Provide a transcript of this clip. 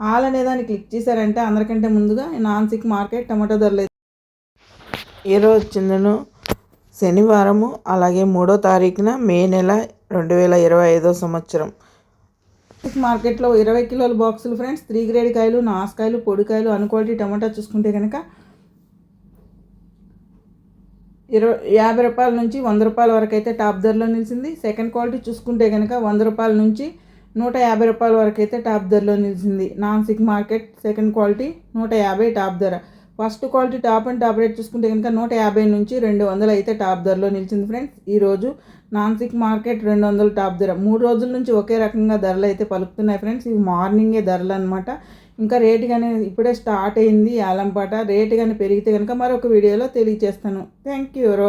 All అనే దాన్ని click చేశారంటే అందరికంటే ముందుగా నాన్సిక్ మార్కెట్ టమాటో ధరలు ఈరోజు చిందను శనివారము అలాగే మూడో తారీఖున మే నెల రెండు వేల ఇరవై ఐదో సంవత్సరం. మార్కెట్లో ఇరవై కిలోల బాక్సులు ఫ్రెండ్స్ త్రీ గ్రేడ్ కాయలు నాసుకాయలు పొడికాయలు అన్క్వాలిటీ టమాటా చూసుకుంటే కనుక ఇరవై యాభై రూపాయల నుంచి వంద రూపాయల వరకు అయితే టాప్ ధరలో నిలిచింది. సెకండ్ క్వాలిటీ చూసుకుంటే కనుక వంద రూపాయల నుంచి నూట యాభై రూపాయల వరకు అయితే టాప్ ధరలో నిలిచింది. Non sick market second quality నూట యాభై టాప్ ధర. First quality top and top rate చూసుకుంటే కనుక నూట యాభై నుంచి రెండు వందలు అయితే టాప్ ధరలో నిలిచింది ఫ్రెండ్స్. ఈరోజు నాన్ సిక్ మార్కెట్ రెండు వందలు టాప్ ధర. మూడు రోజుల నుంచి ఒకే రకంగా ధరలు అయితే పలుకుతున్నాయి ఫ్రెండ్స్. ఇవి మార్నింగే ధరలు అనమాట ఇంకా రేటు కానీ ఇప్పుడే స్టార్ట్ అయింది ఆలంపాట రేటు కానీ పెరిగితే కనుక మరొక వీడియోలో తెలియజేస్తాను. థ్యాంక్ యూ ఎవరో